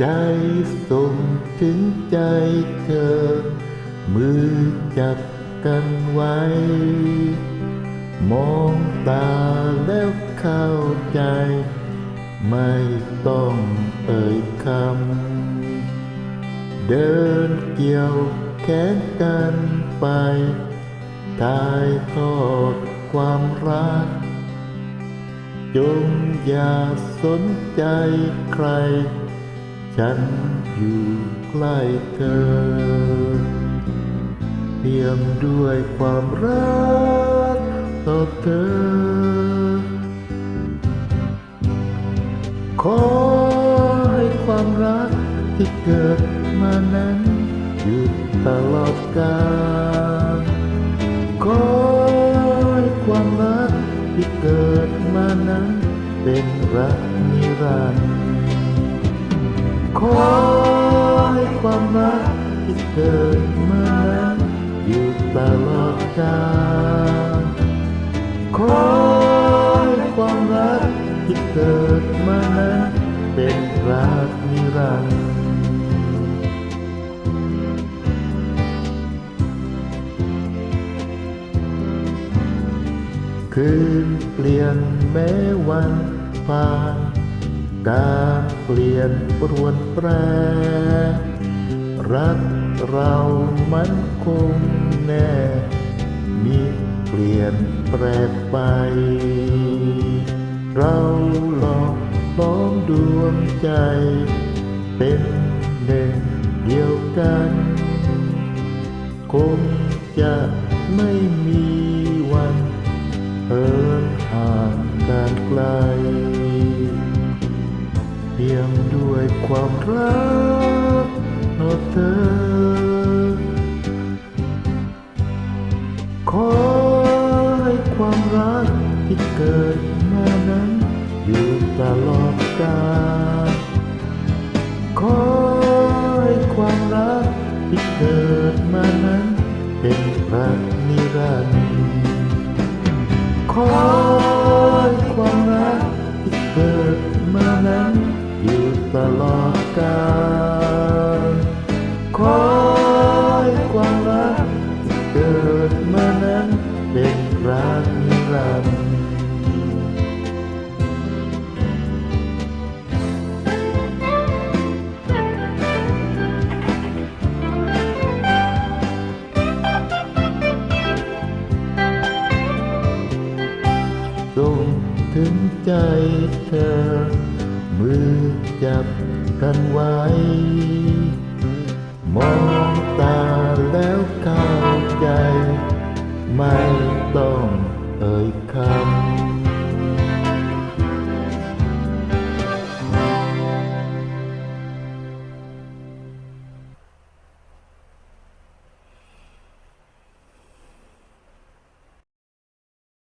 ใจส่งถึงใจเธอ มือจับกันไว้ มองตาแล้วเข้าใจ ไม่ต้องเอ่ยคำ เดินเกี่ยวแขนกันไปถ่ายทอดความรัก จงอย่าสนใจใคร ฉันอยู่ใกล้เธอ เพียงด้วยความรักต่อเธอ ขอให้ความรักที่เกิดมานั้นอยู่ตลอดกาลขอให้ความรักที่เกิดมานั้นเป็นรักนิรันดร์ ขอให้ความรักที่เกิดมานั้นอยู่ตลอดกาลขอให้ความรักที่เกิดมานั้นเป็นรักนิรันดร์คืนเปลี่ยนแม้วันผ่าน การเปลี่ยนปรวนแปร รักเรามันคงแน่ มีเปลี่ยนแปรไป เราหลอกล้อมดวงใจ เป็นหนึ่งเดียวกัน คงจะไม่มีวันเอินห่างกันไกล ด้วยความรักนอเธอ ขอให้ความรักที่เกิดมานั้น อยู่ตลอดกาลขอให้ความรักที่เกิดมานั้น เป็นรักนิรันดร์ขอ ส่งถึงใจเธอ มือจับกันไว้ มอง